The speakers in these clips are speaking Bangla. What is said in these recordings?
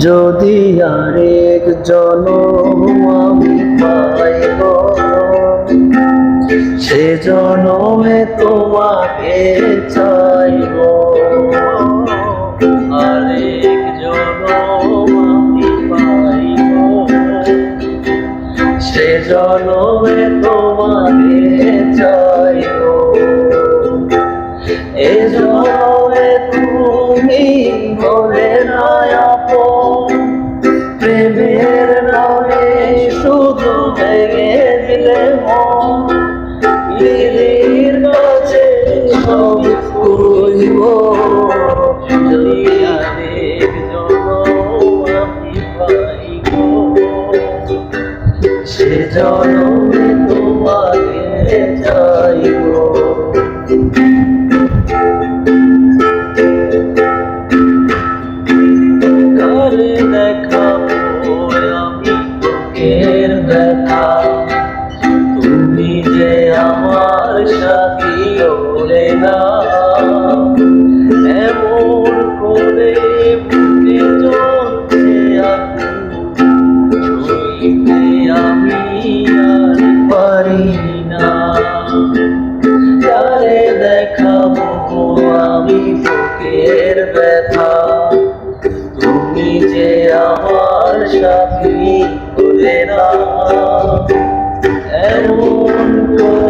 যদি আরেক জনম আমি পাই গো সে জনমে তোমাকে চাইব। আরেক জনম আমি পাই গো সে জনমে তোমাকে মন লিলির কাছে কইব। যদি আরেক জনম আমি পাইব সে জনমে তোমাকে চাইব। ব্যথা? ছুঁইতে আমি আর পারি না। কারে দেখাবো আমি বুকের ব্যথা। তুমি যে আমার সাথী হলে না। এমন করে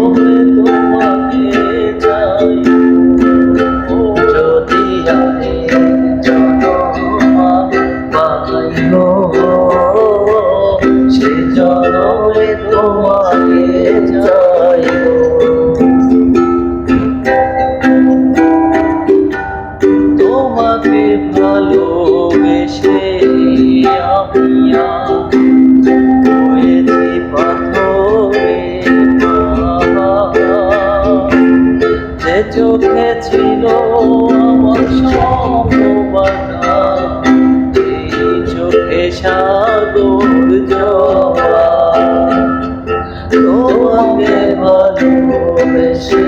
চোখে ছিল আমার সম্ভাবনা সেই চোখে সাগর জবা তোমাকে ভালোবেসে